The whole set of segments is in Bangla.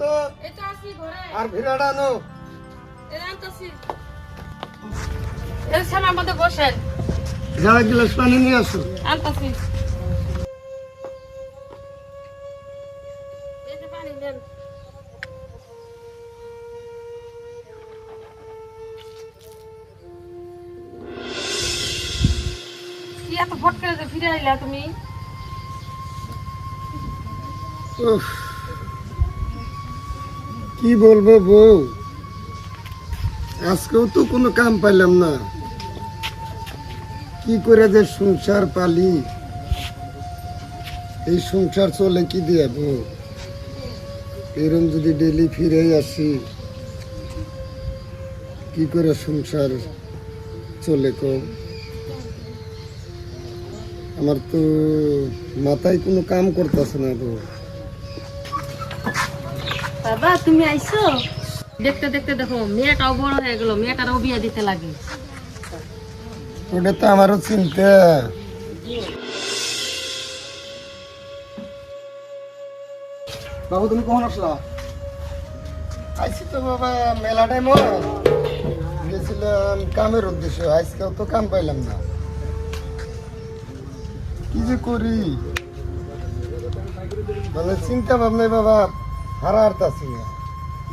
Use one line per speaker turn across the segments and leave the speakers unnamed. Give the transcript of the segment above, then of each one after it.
তো আর ভিড়াটা যাও এক গ্লাস পানি নিয়ে আসো।
নেন কি এত ফট করে ফিরে আইলা তুমি?
উফ, কি বলব বউ? আজকেও তো কোনো কাম পাইলাম না। কি করে যে সংসার পালি? এই সংসার চলে কি দিয়ে বউ? এরম যদি ডেলি ফিরে আসি, কি করে সংসার চলে কম আমার তো মাথায় কোনো কাম করতেছে না বউ।
বাবা তুমি আইছো? দেখতে দেখতে দেখো মেয়েটাও বড় হয়ে গেল মেয়েটারও বিয়ে দিতে লাগে।
ওটা তো আমারও চিন্তা।
বাবু তুমি কখন আসলা?
আইসি তো বাবা মেলা টাইম গেছিলাম কামের উদ্দেশ্যে আজকেও তো কাম পাইলাম না। কি যে করি? মানে চিন্তা ভাবনায় বাবা। না।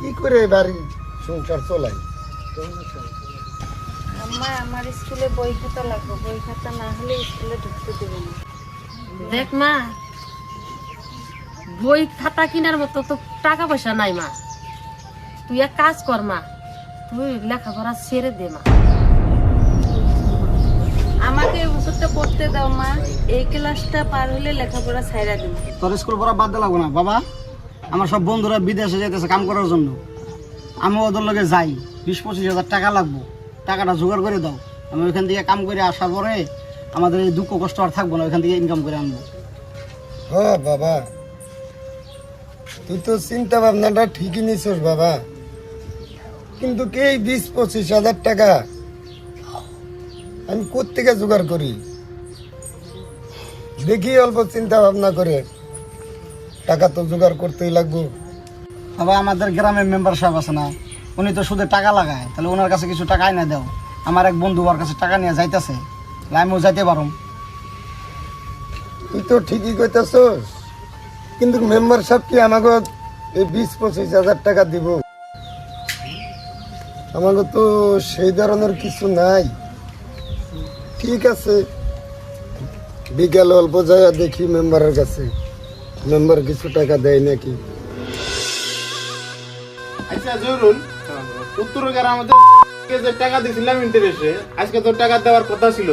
কি করে বাড়ি সংসার চলাই?
আম্মা আমার স্কুলে বই খাতা লাগবে। বই খাতা না হলে স্কুলে ঢুকতে দেবে না।
দেখ মা বই খাতা কেনার মতো তো টাকা পয়সা নাই মা। তুই এক কাজ কর মা তুই লেখাপড়া ছেড়ে দে মা।
আমাকে এই বছরটা পড়তে দাও মা। এই ক্লাসটা পার হলে লেখাপড়া ছাইরা দিব।
তোর স্কুল পড়া বাদ দিলাম না বাবা। আমার সব বন্ধুরা বিদেশে যেতেছে কাম করার জন্য। আমি ওদের লগে যাই। বিশ পঁচিশ হাজার টাকা লাগবো। টাকাটা জোগাড় করে দাও। আমি ওইখান থেকে কাম করে আসার পরে আমাদের এই দুঃখ কষ্ট আর থাকব না, ওইখান থেকে ইনকাম করে আনব।
হ বাবা, তুই তো চিন্তা ভাবনাটা ঠিকই নিছিস বাবা। কিন্তু কে বিশ পঁচিশ হাজার টাকা আমি কোথেকে জোগাড় করি? দেখি অল্প চিন্তা ভাবনা করে। টাকা তো জোগাড় করতেই লাগবো।
বাবা আমাদের গ্রামের মেম্বার সাহেব আছে না উনি তো শুধু টাকা লাগায় তাহলে ওনার কাছে কিছু টাকা না দাও। আমার এক বন্ধু ওর কাছে টাকা নিয়ে যাইতেছে আমিও যাইতে পারো।
তুই তো ঠিকই কইতেছস কিন্তু মেম্বার সাহেব কি আমাকে এই বিশ পঁচিশ হাজার টাকা দিব? আমাকে তো সেই ধরনের কিছু নাই। ঠিক আছে বিকেল অল্প যায় দেখি মেম্বারের কাছে। মেম্বার কিছু টাকা দেয় নাকি?
আচ্ছা জরুল আমাদের যে টাকা দিয়েছিলাম ইন্টারেস্টে আজকে তো টাকা দেওয়ার কথা ছিল।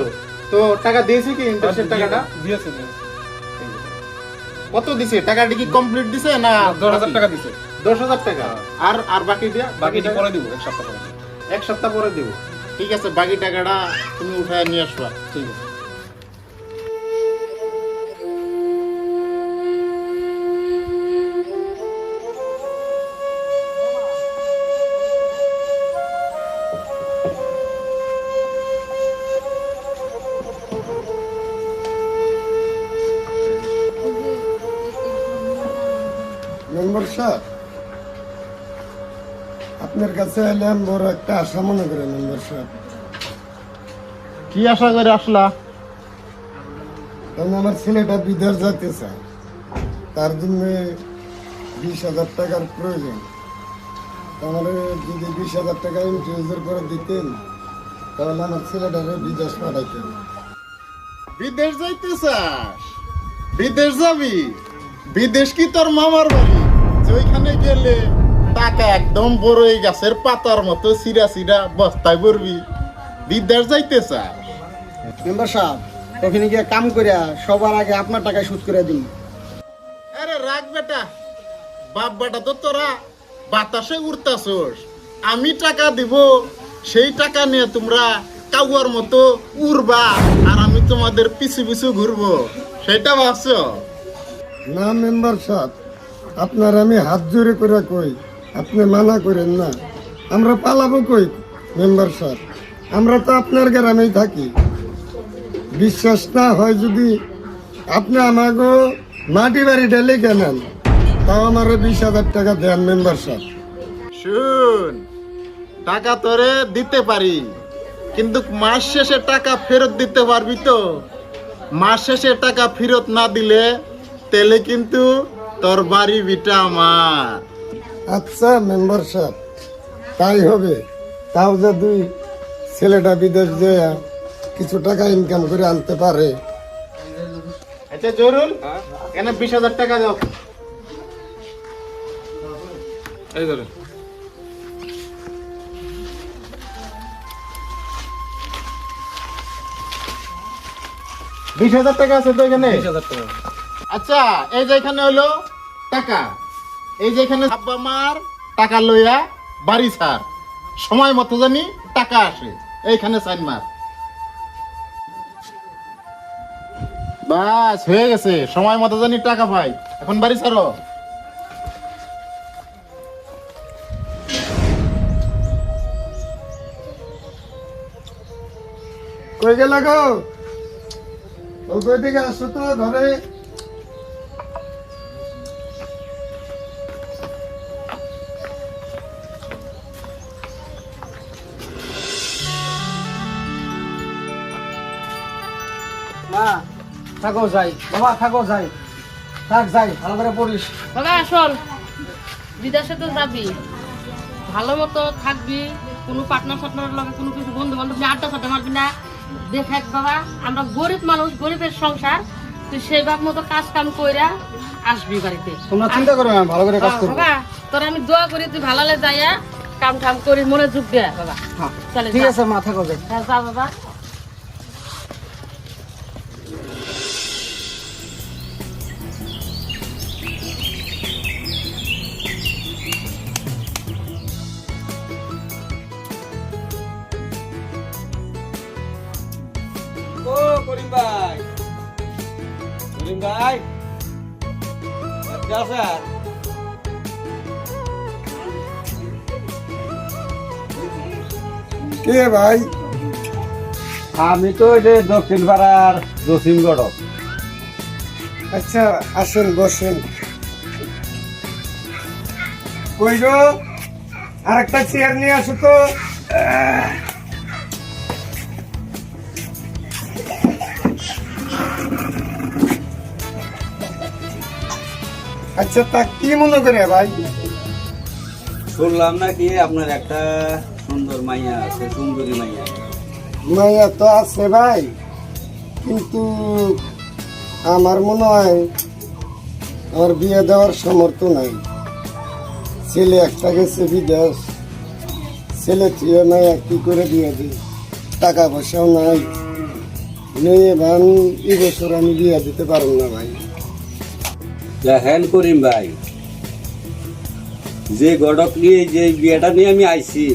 তো টাকা দিয়েছে কি ইন্টারেস্টের টাকাটা?
দিয়েছে
কত দিছে? টাকাটা কি কমপ্লিট দিছে না
দশ হাজার টাকা দিছে।
দশ হাজার টাকা? আর আর বাকি দিয়া?
বাকিটা? পরে দিব এক সপ্তাহ পরে।
এক সপ্তাহ পরে দিব। ঠিক আছে বাকি টাকাটা তুমি উঠায় নিয়ে আসবা।
ঠিক আছে।
মেম্বার আপনার কাছে এলাম বড় একটা আশা মনে করে মেম্বার সাহেব
কি আশা করে আসলা?
কারণ আমার ছেলেটা বিদেশ যেতে চায়। তার জন্য বিশ হাজার টাকার প্রয়োজন। আমার যদি বিশ হাজার টাকা ইন্টারেস্টের করে দিতেন তাহলে আমার ছেলেটাকে বিদেশ পাঠাইতেন
বিদেশ যাইতে চাস? বিদেশ যাবি? বিদেশ কি তোর মামার বাড়ি? যে ওইখানে গেলে টাকা একদম বড়ই গাছের পাতার মতো সিরা সিরা বস্তায় ভরবি। বিদেশ যাইতে চাস
মেম্বার সাহেব ওখানে গিয়ে কাম করে সবার আগে আপনার টাকায় সুদ করে দিন।
আরে রাখ বেটা বাপ বেটা তো তোরা বাতাসে উড়তাছোস। আমি টাকা দিব সেই টাকা নিয়ে তোমরা কাউয়ার মতো উড়বা আর আমি তোমাদের পিছু পিছু ঘুরবো। সেটা ভাবছ?
না মেম্বার সাহেব আপনার আমি হাত জোরে করে কই, আপনি মানা করেন না। আমরা পালাবো কই, মেম্বার সাহেব? আমরা তো আপনার গ্রামেই থাকি। বিশ্বাস না হয় যদি আপনি আমাকে মাটি বাড়ি ঢেলে কেনেন, তাও আমার বিশ হাজার টাকা দেন মেম্বারশিপ
শুন, টাকা তোরে দিতে পারি, কিন্তু মাস শেষে টাকা ফেরত দিতে পারবি তো? মাস শেষে টাকা ফেরত না দিলে, তেলে কিন্তু তোর বাড়ি বিটা আমার।
আচ্ছা মেম্বারশিপ তাই হবে। তাও যে দুই ছেলেটা বিদেশ যেয়ে কিছু টাকা ইনকাম করে আনতে পারে।
আচ্ছা জরুল এখানে বিশ হাজার টাকা দাও।
এই ধরেন
বিশ হাজার টাকা আছে তো এখানে?
হাজার টাকা।
আচ্ছা এই যে এখানে হলো টাকা। এই যে এখানে মার টাকা লইয়া বাড়ি ছাড়। সময় মতো জানি টাকা আসে। এইখানে সাইন মার। বাস, হয়ে গেছে। সময় মতো জানি টাকা পাই। এখন বাড়ি ছাড়ো।
কই গেল গো? ও কই দিকে আসো তো ধরে
থাকো যাই বাবা থাকো যাই। থাক যাই ভালো করে পড়িস।
বাবা শোন বিদেশে তো যাবি। ভালো মতো থাকবি কোনো পার্টনার লগে কোনো কিছু বন্ধু বান্ধব নিয়ে আড্ডা সাড্ডা মারবি না। দেখাক বাবা আমরা গরিব মানুষ গরিবের সংসার তুই সেই ভাব মতো কাজ কাম কইরা আসবি বাড়িতে।
তোমরা চিন্তা করো না ভালো করে কাজ করব।
বাবা তোর আমি দোয়া করি তুই ভালালে যাইয়া কাম ঠাম করি মনে যোগ দে বাবা।
হ্যাঁ, ঠিক আছে মা থাকো
হ্যাঁ, যা বাবা।
করিম ভাই। করিম ভাই। স্যার
কে ভাই?
আমি তো ওই যে দক্ষিণ পাড়ার জসিমগড়
আচ্ছা আসেন বসেন। কই গো? আরেকটা চেয়ার নিয়ে আসো তো। আচ্ছা তা কি মনে করে ভাই?
শুনলাম নাকি আপনার একটা সুন্দর মাইয়া আছে সুন্দরী মাইয়া।
মাইয়া তো আছে ভাই কিন্তু আমার মনে হয় আমার বিয়ে দেওয়ার সামর্থ্য নাই। ছেলে একটা গেছে বিদেশ ছেলে তুই মাইয়া কি করে বিয়ে দিই টাকা পয়সাও নাই। মেয়ে ভান এই বছর আমি বিয়ে দিতে পারব না ভাই।
দেখেন করিম ভাই। যে গডক নিয়ে, যে বিয়েটা নিয়ে আমি আইছি,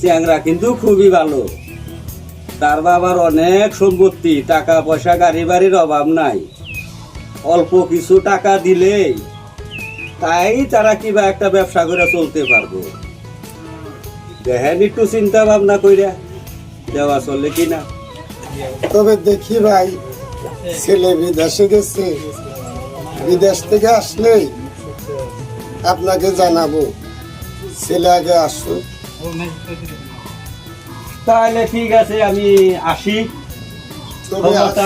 চ্যাংরা কিন্তু খুবই ভালো। তার বাবার অনেক সম্পত্তি টাকা পয়সা গাড়ি বাড়ির অভাব নাই। অল্প কিছু টাকা দিলেই তাই তারা কিবা একটা ব্যবসা করে চলতে পারব। দেখেন একটু চিন্তা ভাবনা কইরা দেওয়া চলে কিনা।
তবে দেখি ভাই, ছেলে বিদেশে গেছে বিদেশ থেকে আসলে আপনাকে জানাব। ছেলে আগে আসুক
তাহলে ঠিক আছে আমি আসি।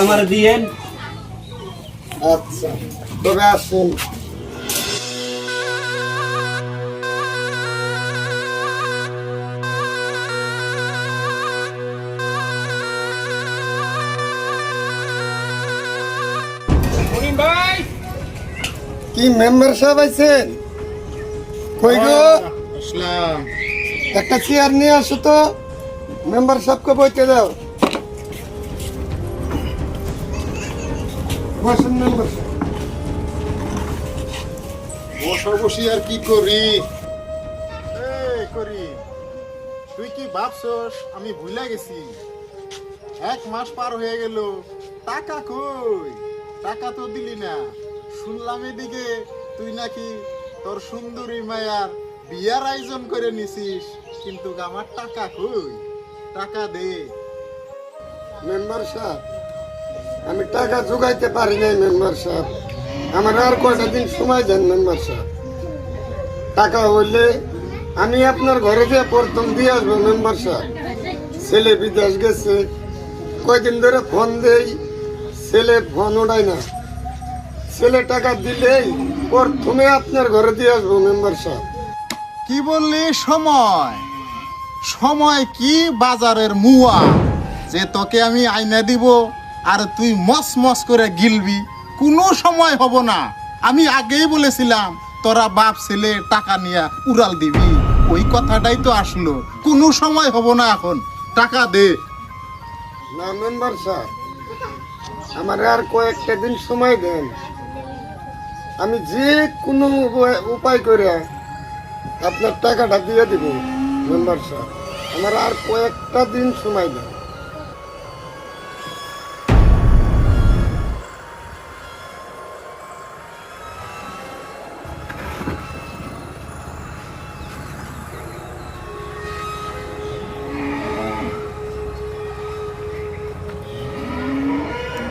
আমার দিয়েন।
আচ্ছা তবে আসুন। কি মেম্বার সাহেব আছেন কই গো? একটা চেয়ার নিয়ে আসো তো। মেম্বার সাহেবকে বইতে দাও। বসুন মেম্বার সাহেব।
বসা বসি আর কি করি? এই করি। তুই কি ভাবছস? আমি ভুলে গেছি। এক মাস পার হয়ে গেল। টাকা কই? টাকা তো দিলি না। শুনলাম এদিকে, তুই নাকি তোর সুন্দরী মায়ার বিয়ার আয়োজন করে নিছিস, কিন্তু আমার টাকা কই? টাকা দে।
মেম্বার সাহেব, আমি টাকা জোগাইতে পারি নাই, মেম্বার সাহেব। আমার আর কয়টা দিন সময় দেন, মেম্বার সাহেব। টাকা হইলে আমি আপনার ঘরে গিয়ে প্রথম দিয়ে আসব, মেম্বার সাহেব। ছেলে বিদেশ গেছে, কয়দিন ধরে ফোন দেই, ছেলে ফোন ওঠায় না। ছেলে টাকা দিলেই প্রথমে আপনার ঘরে দিয়ে আসব মেম্বার সাহেব।
কি বললি? সময়। সময় কি? বাজারের মুয়া। যে তোকে আমি আইনা দিব আর তুই মস মস করে গিলবি কোনো সময় হব না। আমি আগেই বলেছিলাম তোরা বাপ ছেলে টাকা নিয়ে উড়াল দিবি। ওই কথাটাই তো আসলো। কোনো সময় হব না এখন। টাকা দে।
না মেম্বার সাহেব আমার আর কয়েকটা দিন সময় দেন। আমি যে কোনো উপায়- করে আপনার টাকাটা দিয়ে দিব, মেম্বার সাহেব। আমার আর কয়েকটা দিন সময়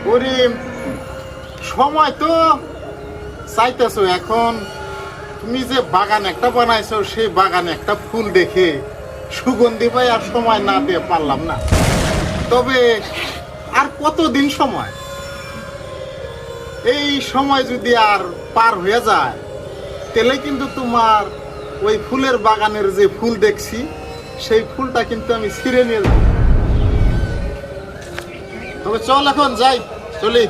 করিম, সময় তো চাইতেছো এখন, তুমি যে বাগান একটা বানাইছো, সেই বাগানে একটা ফুল দেখে সুগন্ধি পাই আর সময় না দিয়ে পারলাম না। তবে আর কতদিন সময়? এই সময় যদি আর পার হয়ে যায়, তাহলে কিন্তু তোমার ওই ফুলের বাগানের যে ফুল দেখছি, সেই ফুলটা কিন্তু আমি ছিঁড়ে নিয়ে যাব। তবে চল এখন, যাই, চলি।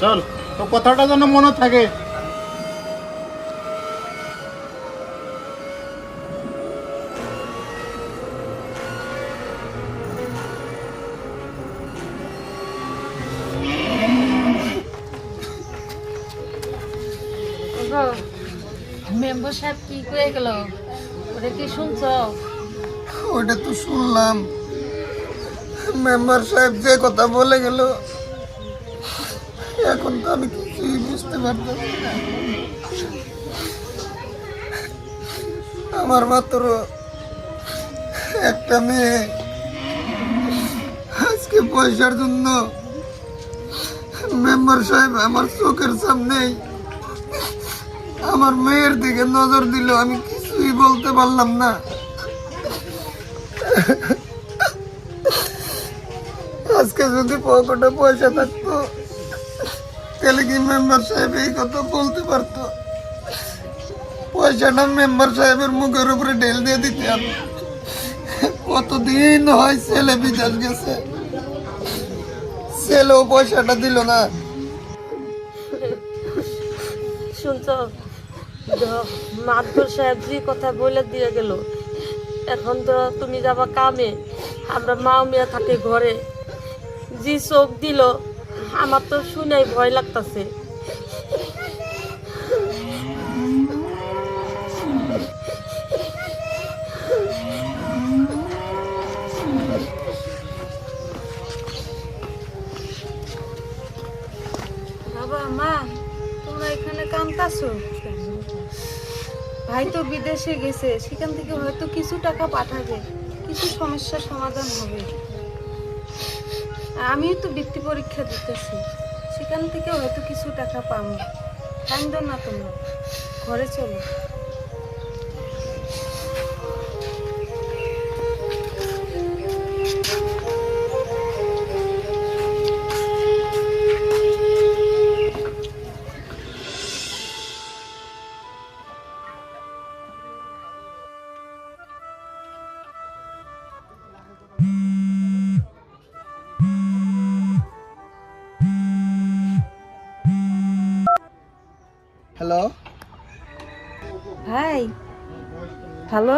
চল। তো কথাটা যেন মনে থাকে।
মেম্বার সাহেব কি করে গেল? ওটা কি শুনছো?
ওটা তো শুনলাম। মেম্বার সাহেব যে কথা বলে গেল। এখন তো আমি কিছুই বুঝতে পারতেছি না। আমার মাত্র একটা মেয়ে। আজকে পয়সার জন্য মেম্বার সাহেব আমার চোখের সামনেই আমার মেয়ের দিকে নজর দিল, আমি কিছুই বলতে পারলাম না। আজকে যদি পকেটে পয়সা থাকতো তাহলে কি মেম্বার সাহেব এই কথা বলতে পারতো। পয়সাটা মেম্বার সাহেবের মুখের উপরে ঢেল দিয়ে দিতাম কতদিন হয় ছেলে বিদেশ গেছে? ছেলেও পয়সাটা দিল না।
শুনছ? মাদুর সাহেব যে কথা বলে দিয়ে গেল। এখন তো তুমি যাবা কামে। আমরা মাও মিয়া থাকে ঘরে। যে চোখ দিল আমার তো শুনেই ভয় লাগতাছে। বাবা, মা, তোমরা এখানে ভাই তো বিদেশে গেছে, সেখান থেকে হয়তো কিছু টাকা পাঠাবে, কিছু সমস্যার সমাধান হবে। আমিও তো বৃত্তি পরীক্ষা দিতেছি। সেখান থেকে হয়তো কিছু টাকা পাবো। কান্দ না তোমরা। ঘরে চলো।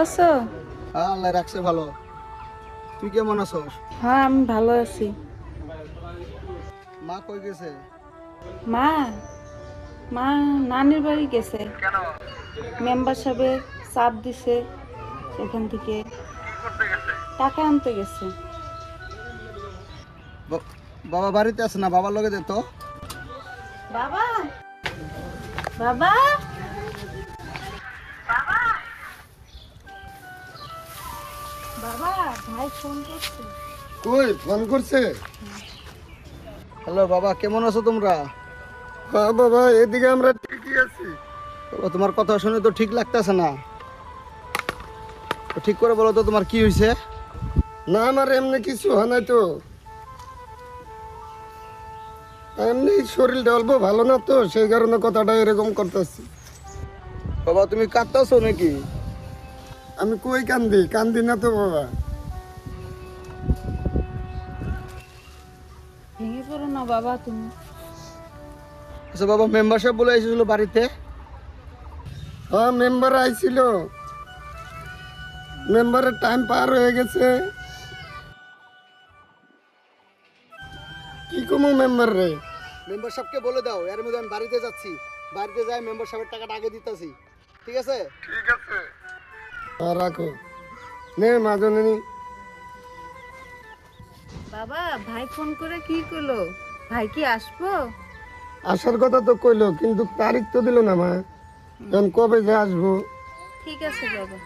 আছো?
হ্যাঁ আল্লাহ রাখছে ভালো। তুই কেমন আছস?
হ্যাঁ আমি ভালো আছি।
মা কই গেছে?
মা? মা নানির বাড়ি গেছে। মেম্বার সাহেবের চাপ দিছে সেখান থেকে। টাকা আনতে গেছে।
বাবা বাড়িতে আছে না? বাবার লগে দে তো।
বাবা? বাবা? ভাই ফোন করছে।
কই ফোন করছে?
হ্যালো বাবা কেমন আছো তোমরা?
হ্যাঁ বাবা এদিকে আমরা ঠিকই আছি।
বাবা তোমার কথা শুনে তো ঠিক লাগতেছে না। ঠিক করে বলো তো তোমার কি হয়েছে
না আমার এমনি কিছু হয় নাই তো। এমনি শরীরটা অল্প ভালো না তো সেই কারণে কথাটা এরকম করতেছি।
বাবা তুমি কাঁদতেছো নাকি?
আমি কই কান্দি? কান্দি না তো বাবা।
ভেঙে পড়ো না বাবা তুমি।
আচ্ছা বাবা মেম্বারশিপ বলে এসেছিল বাড়িতে।
হ্যাঁ মেম্বার আইছিল। মেম্বারের টাইম পার হয়ে গেছে। কি কমু মেম্বার রে?
মেম্বারশিপকে বলে দাও এর মধ্যে আমি বাড়িতে যাচ্ছি। বাড়িতে যাই মেম্বারশিপের টাকাটা আগে দিতেছি। ঠিক আছে?
ঠিক হ্যাঁ রাখো। নে মাজনী
বাবা ভাই ফোন করে কি করল? ভাই কি আসব?
আসার কথা তো কইলো কিন্তু তারিখ তো দিল না মা। এখন কবে যে আসব?
ঠিক আছে বাবা।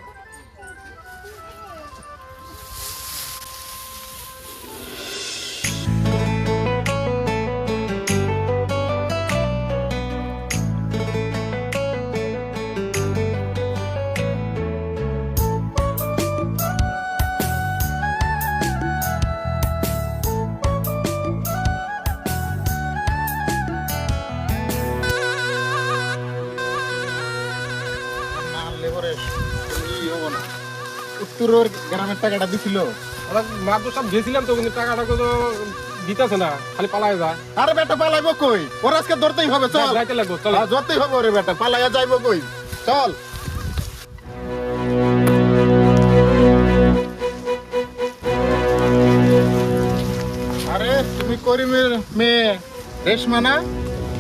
উত্তরের গ্রামের টাকাটা দিছিল।
মা তো সব গেছিলাম তো কিন্তু টাকাটা তো দিতেছে না খালি পালায় যায়।
আরে বেটা পালাইবো কই? ওর আজকে ধরতেই হবে চল।
যাইতে লাগবো চলো।
হ্যাঁ, ধরতেই হবে ওরে বেটা পালাইয়া যাইবো কই? চল। আরে তুমি করিমের মেয়ে রেশমা না?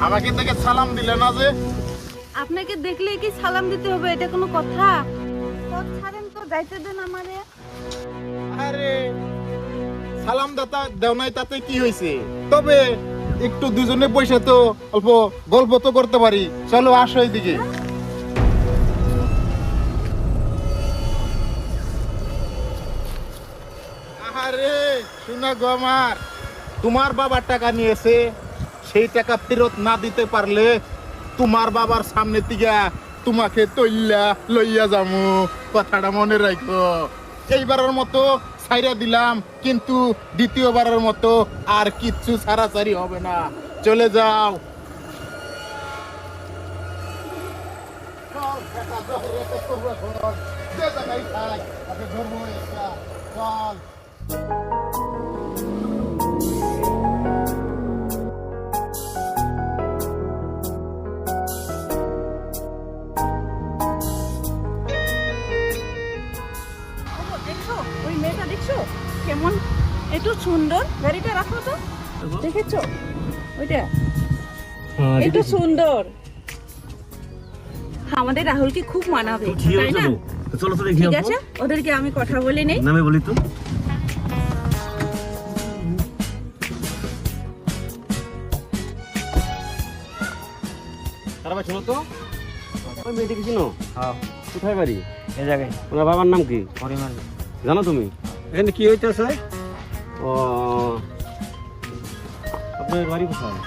আমাকে দেখে সালাম দিলে না যে।
আপনাকে দেখলে কি সালাম দিতে হবে এটা কোনো কথা? যাইতে দেন আমারে।
আরে সালাম দাতা দেও নাই তাতে কি তবে একটু দুজনে তো অল্প গল্প তো করতে পারি। চলো আসো এদিকে। আরে গো আমার, তোমার বাবার টাকা নিয়েছে, সেই টাকা ফেরত না দিতে পারলে তোমার বাবার সামনে থেকে তোমাকে তৈলা লইয়া যামু, কথাটা মনে রাখো এইবারের মতো ছাইরা দিলাম, কিন্তু দ্বিতীয়বারের মতো আর কিচ্ছু ছাড়াছাড়ি হবে না। চলে যাও। চল।
সুন্দর। গাড়িটা রাখো তো। দেখেছ? ওইটা। একটু সুন্দর। আমাদের রাহুলকে খুব মানাবে তাই না?
চলো। তো দেখি
ঠিক আছে ওদেরকে আমি কথা বলে নেই।
নামে বলি তো। তারা ভাই শোনো তো। ওই মেয়েটিকে চিনো? হ্যাঁ। কোথায় বাড়ি?
এই জায়গায়।
ওনার বাবার নাম কি?
পরিমাণ
জানো তুমি?
এখানে কি হইতেছে?
ও। আপনার বাড়ি কোথায়?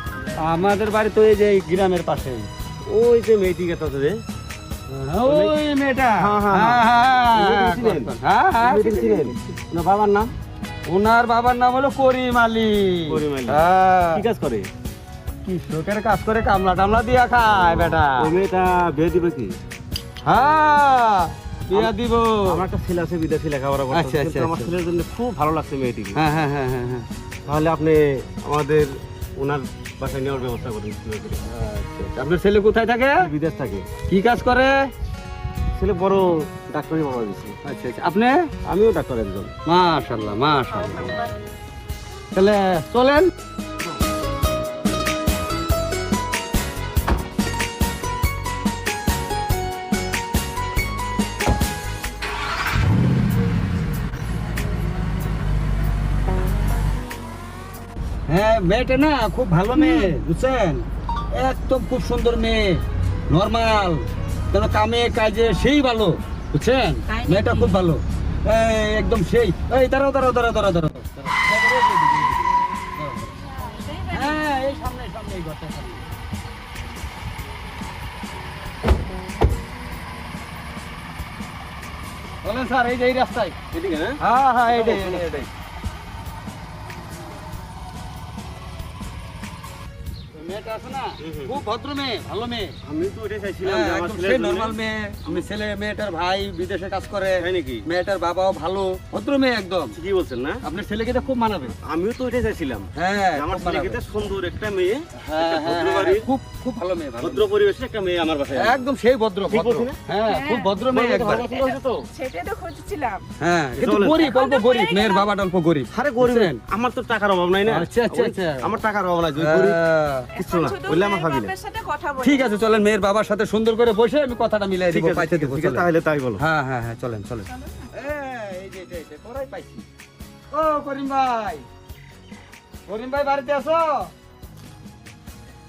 আমাদের বাড়ি তো এই যে গ্রামের পাশে।
ওই যে মেয়েটিকে তো
ওই মেয়েটা।
হ্যাঁ, ছিলেন? ওনার বাবার নাম?
ওনার বাবার নাম হলো করিম আলী
করিম আলী।
হ্যাঁ।
কি কাজ করে?
কৃষকের কাজ করে কামলা টামলা দিয়া খায় বেটা।
ওই মেয়েটা বিয়ে দিবে কি?
হ্যাঁ। বিয়া দিব।
আমার একটা ছেলে আছে বিদেশি লেখাপড়া করতে।
আচ্ছা, আচ্ছা,
আমার
আচ্ছা।
ছেলের জন্য খুব ভালো লাগছে মেয়েটিকে
হ্যাঁ হ্যাঁ হ্যাঁ হ্যাঁ হ্যাঁ।
তাহলে আপনি আমাদের ওনার বাসায় নেওয়ার ব্যবস্থা করুন করে।
আচ্ছা, আপনার ছেলে কোথায় থাকে?
বিদেশ থাকে।
কি কাজ করে?
ছেলে বড় ডাক্তারি বাবা দিচ্ছে
আচ্ছা আচ্ছা। আপনি?
আমিও ডাক্তার একজন।
মাশাল্লাহ মাশাল্লাহ তাহলে চলেন। মেয়েটা না খুব ভালো মেয়ে বুঝছেন? একদম খুব সুন্দর মেয়ে নর্মাল কেন কামে কাজে সেই ভালো বুঝছেন? মেয়েটা খুব ভালো। একদম সেই। এই দাঁড়াও দাঁড়াও দাঁড়াও দাঁড়াও হ্যাঁ, বলেন স্যার এই যে এই রাস্তায়। হ্যাঁ হ্যাঁ এইটাই আছে না? খুব ভদ্র মেয়ে ভালো মেয়ে।
আমি তো ওটাই চাইছিলাম
হ্যাঁ,
যে আমার
একদম
ছেলের
সেই নর্মাল মেয়ে। আমি ছেলে মেয়েটার ভাই বিদেশে কাজ করে।
নাকি?
মেয়েটার বাবাও ভালো। ভদ্র মেয়ে একদম।
কি বলছেন না?
আপনার ছেলেকে তো খুব মানাবে।
আমিও তো ওটাই চাইছিলাম।
হ্যাঁ
আমার ছেলেকে সুন্দর একটা মেয়ে
হ্যাঁ, হ্যাঁ, খুব খুব ভালো মেয়ে
ভদ্র পরিবেশের একটা মেয়ে আমার বাসায়
একদম সেই ভদ্র
ঠিক
ভদ্র। হ্যাঁ খুব ভদ্র মেয়ে একবার
সেটাই তো খুঁজছিলাম।
হ্যাঁ কিন্তু গরিব অল্প গরিব মেয়ের বাবাটা অল্প গরিব।
আরে গরিব আমার তো টাকার অভাব নাই না?
আচ্ছা, আচ্ছা, আচ্ছা।
আমার টাকার অভাব নাই গরিব
হ্যাঁ।
কিছু না বললে আমার ভাবি না।
বাপের সাথে কথা বলি।
ঠিক আছে চলেন মেয়ের বাবার সাথে সুন্দর করে বসে আমি কথাটা মিলাই দিব পাইতে দিব
ঠিক আছে, তাহলে তাই বলো।
হ্যাঁ হ্যাঁ হ্যাঁ চলেন চলেন। এই যে পাইছি। ও করিম ভাই। করিম ভাই বাড়িতে আছো?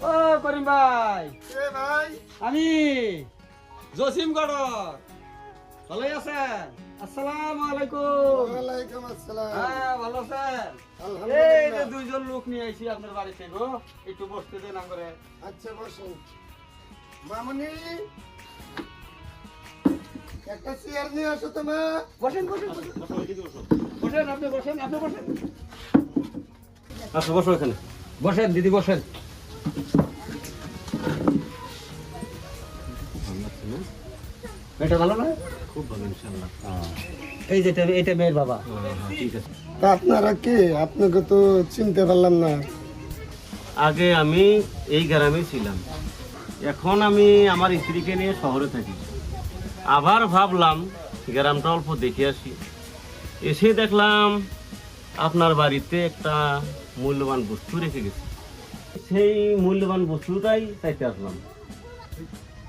ও করিম ভাই।
এ ভাই?
আমি জসিম গড় ভালোই আছেন? আসসালামু আলাইকুম।
ওয়ালাইকুম আসসালাম।
হ্যাঁ ভালো আছেন? এই যে দুইজন লোক নিয়ে আইছি আপনার বাড়িতে গো। একটু বসতে দেন করে
আচ্ছা বসুন। মামনি একটা চেয়ার নিয়ে আসো তোমা
বসেন বসেন বসেন। বসেন আপনি বসেন আপনি বসেন।
আচ্ছা বসো এখানে।
বসেন দিদি বসেন। এটা ভালো না
খুব ভালো ইনশাআল্লাহ।
এই যে এটা- এটা মেয়ের বাবা।
ঠিক আছে।
তা আপনারা কি? আপনাকে তো চিনতে পারলাম না।
আগে আমি এই গ্রামে ছিলাম। এখন আমি আমার স্ত্রীকে নিয়ে শহরে থাকি। আবার ভাবলাম গ্রামটা অল্প দেখে আসি। এসে দেখলাম আপনার বাড়িতে একটা মূল্যবান বস্তু রেখে গেছে। সেই মূল্যবান বস্তুটাই চাইতে আসলাম।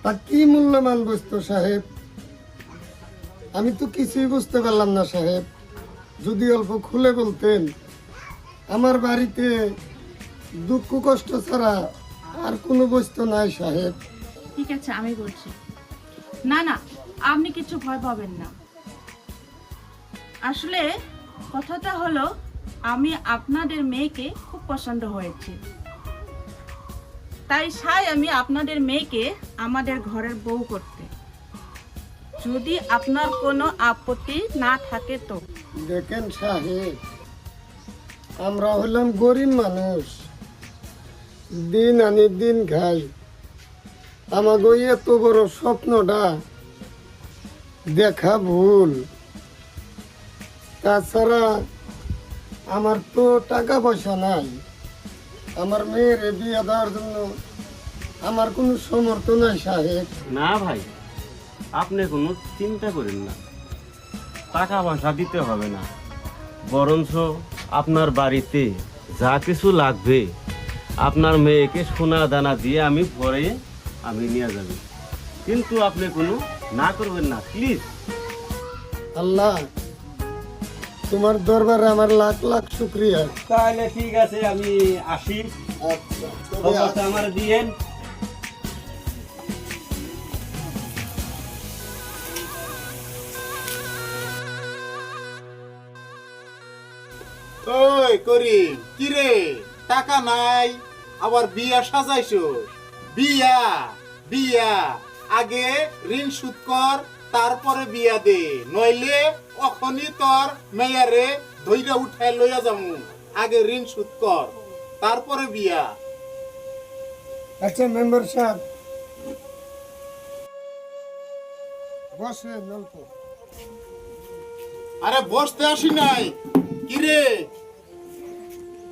তা কি মূল্যবান বস্তু সাহেব? আমি তো কিছুই বুঝতে পারলাম না সাহেব। যদি অল্প খুলে বলতেন আমার বাড়িতে দুঃখ কষ্ট ছাড়া আর কোনো বস্তু নাই সাহেব।
ঠিক আছে আমি বলছি। না না আপনি কিছু ভয় পাবেন না। আসলে কথাটা হলো আমি আপনাদের মেয়েকে খুব পছন্দ হয়েছে। তাই চাই আমি আপনাদের মেয়েকে আমাদের ঘরের বউ করতে। যদি আপনার কোনো আপত্তি না থাকে তো।
দেখেন সাহেব, আমরা হলাম গরিব মানুষ। দিন আনি দিন খাই। আমাকে এত বড় স্বপ্নটা দেখা ভুল। তাছাড়া আমার তো টাকা পয়সা নাই। আমার মেয়ের বিয়ে দেওয়ার জন্য আমার কোনো সমর্থ নাই সাহেব।
না ভাই আপনি কোনো চিন্তা করেন না। টাকা পয়সা দিতে হবে না। বরঞ্চ আপনার বাড়িতে যা কিছু লাগবে আপনার মেয়েকে সোনা দানা দিয়ে আমি পরে আমি নিয়ে যাবে। কিন্তু আপনি কোনো না করবেন না প্লিজ।
আল্লাহ তোমার দরবারে আমার লাখ লাখ শুক্রিয়া।
তাহলে ঠিক আছে আমি আসি।
আচ্ছা
আমার দিয়েন।
ওই করি? কি টাকা নাই আবার বিয়া সাজাইছো? বিয়া বিয়া। আগে ঋণ শোধ কর তারপরে বিয়া দে। নইলে অখনি তোর মেয়ারে ধইরা উঠায় লইয়া যামু। আগে ঋণ শোধ কর। তারপরে বিয়া।
আচ্ছা মেম্বার সাহেব। বসে অল্প
আরে বসতে আসি নাই। কিরে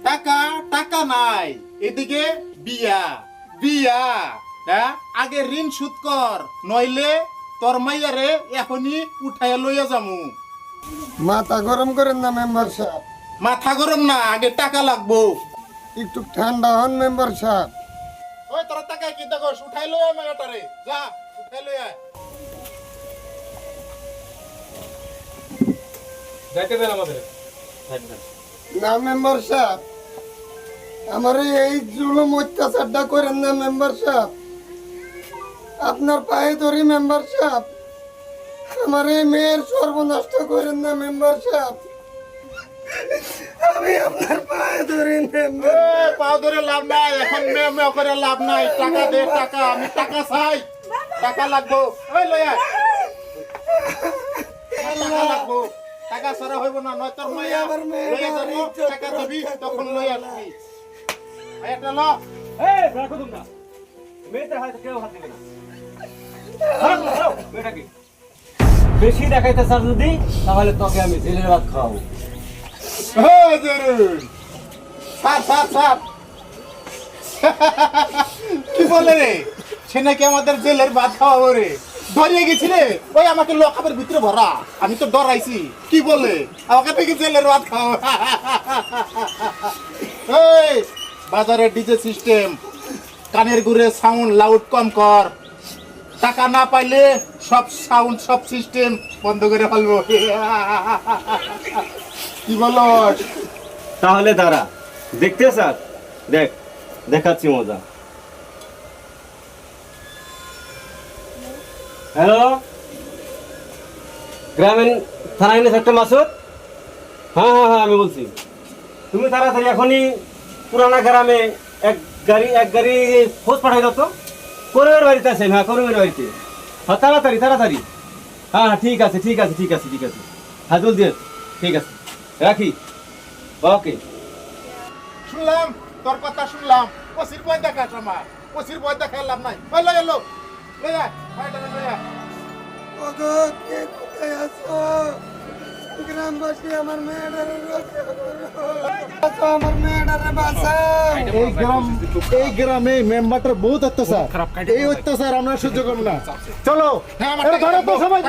টাকা টাকা নাই। এদিকে বিয়া। বিয়া। হ্যাঁ? আগে ঋণ শোধ কর। নইলে তোর মাইয়ারে এখনই উঠাইয়া লইয়া যামু।
মাথা গরম করেন না মেম্বার সাহেব।
মাথা গরম না আগে টাকা লাগবো।
একটু ঠান্ডা হন মেম্বার সাহেব।
ওই তোর টাকা কি দেখোস? উঠাই লই আয় মাইয়াটারে যা উঠাই লই আয়।
যাইতে দেন আমাদের।
না মেম্বার সাহেব। আমার এই জুলুম অত্যাচারটা করেন না মেম্বার সাহেব। আপনার পায়ে ধরি মেম্বার সাহেব আমার এই মেয়ের সর্বনষ্ট করেন না মেম্বার সাহেব আমি আপনার পায়ে ধরি মেম্বার
পা ধরে লাভ নাই। এখন মেয়ে করে লাভ নাই। টাকা দে টাকা। আমি টাকা চাই। টাকা লাগবো। ওই লই টাকা লাগবো। টাকা ছাড়া হইব না নয় তোর মায়া
আমার মেয়ে
লইয়া
আমার
যাব টাকা দিবি তখন লই আসবি। একটা ল।
এই রাখো তোমরা। মেয়েটার হাতে কেউ হাত দিবে না। বেশি দেখাইতে চাস যদি, তাহলে তোকে আমি জেলের ভাত খাওয়াবো।
সাপ কি বলে রে? সে নাকি আমাদের জেলের ভাত খাওয়াবো রে। ধরিয়ে গেছি রে ওই আমাকে লকাপের ভিতরে ভরা। আমি তো ডরাইছি। কি বলে আমাকে থেকে জেলের ভাত এই, বাজারে ডিজে সিস্টেম। কানের ঘুরে সাউন্ড লাউড কম কর। টাকা না পাইলে সব সাউন্ড, সব সিস্টেম বন্ধ করে ফেলব। কি বলো
তাহলে দাঁড়া, দেখতে স্যার দেখ, দেখাচ্ছি মজা। হ্যালো? গ্রামীণ থানা ইন্সপেক্টর মাসুদ? হ্যাঁ হ্যাঁ হ্যাঁ আমি বলছি। তুমি তাড়াতাড়ি এখনই পুরানা গ্রামে এক গাড়ি এক গাড়ি খোঁজ পাঠাই দাও তো। করমের বাড়িতে আছেন হ্যাঁ করমের বাড়িতে। হ্যাঁ তাড়াতাড়ি তাড়াতাড়ি। হ্যাঁ হ্যাঁ ঠিক আছে ঠিক আছে ঠিক আছে ঠিক আছে। হ্যাঁ জলদি আছে ঠিক আছে। রাখি। ওকে।
শুনলাম তোর কথা শুনলাম। ওসির বই দেখা আমার। ওসির বই দেখা লাভ নাই। ওই লাগে লোক লাগে আয়। ফাইটার লই
ওগো আমার
এই গ্রাম এই গ্রামে মেম্বারটার বহুত অত্যাচার এই অত্যাচার আমরা সহ্য করব না চলো ধরো তো সবাই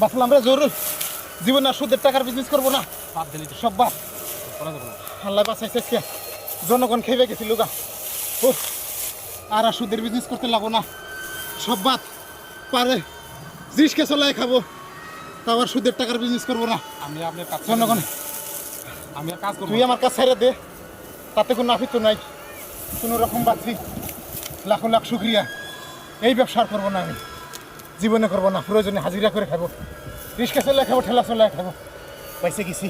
বাঁচলাম রে জোর জীবন আর সুদের টাকার বিজনেস করব না। সব বাদ। আল্লাহ বাঁচাইছে কে? জনগণ খেয়ে গেছিল গা ও আর আর সুদের বিজনেস করতে লাগবো না। সব বাদ। পারে। জিনিসকে চলাই খাব। তাও আর সুদের টাকার বিজনেস করব না।
আমি আপনার কাজ
জনগণ।
আমি কাজ করব
তুই আমার কাছে ছেড়ে দে। তাতে কোনো আফিত নাই। কোনো রকম বাঁচি লাখো লাখ শুক্রিয়া। এই ব্যবসা করব না আমি। জীবনে করব না প্রয়োজনে হাজিরা করে খাব। রিক্সা চলে খাব ঠেলা চলে খাব। পাইছে গেছি।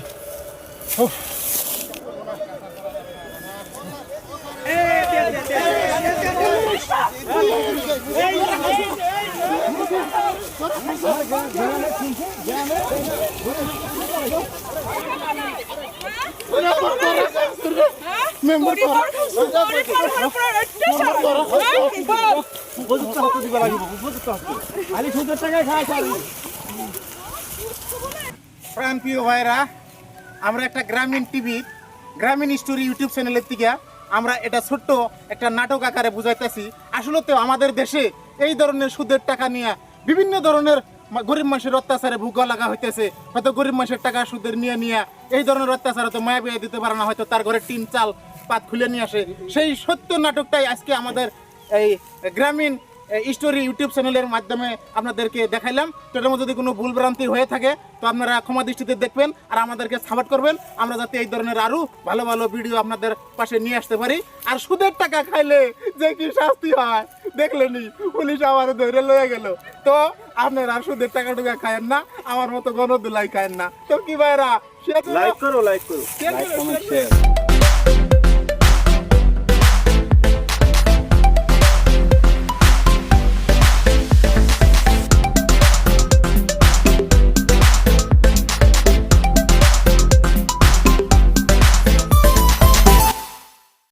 মেম্বার করা। প্রাণ প্রিয় ভাইরা আমরা একটা গ্রামীণ টিভি, গ্রামীণ স্টোরি ইউটিউব চ্যানেলের থেকে আমরা এটা ছোট্ট একটা নাটক আকারে বুঝাইতেছি। আসলে তো আমাদের দেশে এই ধরনের সুদের টাকা নিয়ে বিভিন্ন ধরনের গরিব মানুষের অত্যাচারে ভুগা লাগা হইতেছে। হয়তো গরিব মানুষের টাকা সুদের নিয়ে নিয়ে এই ধরনের অত্যাচারে তো মায়া বিয়ে দিতে পারে না, হয়তো তার ঘরে টিন চাল পাত খুলে নিয়ে আসে। সেই সত্য নাটকটাই আজকে আমাদের এই গ্রামীণ স্টোরি ইউটিউব চ্যানেলের মাধ্যমে আপনাদেরকে দেখাইলাম। তো এটার মধ্যে যদি কোনো ভুলভ্রান্তি হয়ে থাকে তো আপনারা ক্ষমা দৃষ্টিতে দেখবেন আর আমাদেরকে সাপোর্ট করবেন। আমরা যাতে এই ধরনের আরও ভালো ভালো ভিডিও আপনাদের পাশে নিয়ে আসতে পারি। আর সুদের টাকা খাইলে যে কি শাস্তি হয় দেখলেনি পুলিশ আমার ধরে লয়ে গেল। তো আপনারা আর সুদের টাকা টুকা খায়েন না আমার মতো গণদুলাই খায়েন না। তো কি ভাইরা
লাইক করো। লাইক
করো
শেয়ার